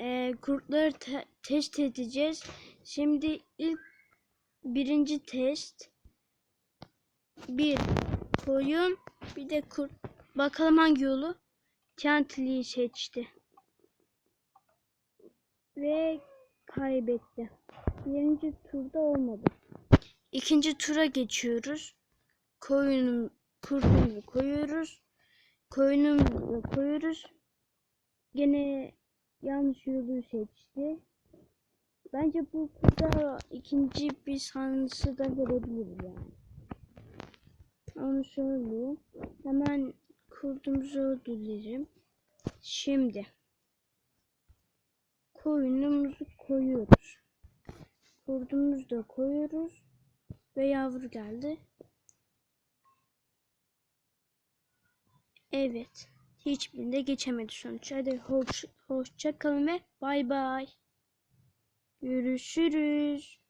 e, kurtları te- test edeceğiz. Şimdi ilk birinci test bir koyun bir de kurt. Bakalım hangi yolu? Chantilly'yi seçti. Ve kaybetti. Birinci turda olmadı. İkinci tura geçiyoruz. Koyunun kurtumuzu koyuyoruz. Koyunumuzu koyuyoruz. Gene yanlış yolu seçti. Bence bu kurda ikinci bir şansı da verebilir yani. Onu söyleyeyim. Hemen kurdumuzu öldürelim. Şimdi koyunumuzu koyuyoruz. Kurdumuzu da koyuyoruz. Ve yavru geldi. Evet. Hiçbirinde geçemedi sonuç. Hadi hoş, hoşça kalın ve bay bay. Görüşürüz.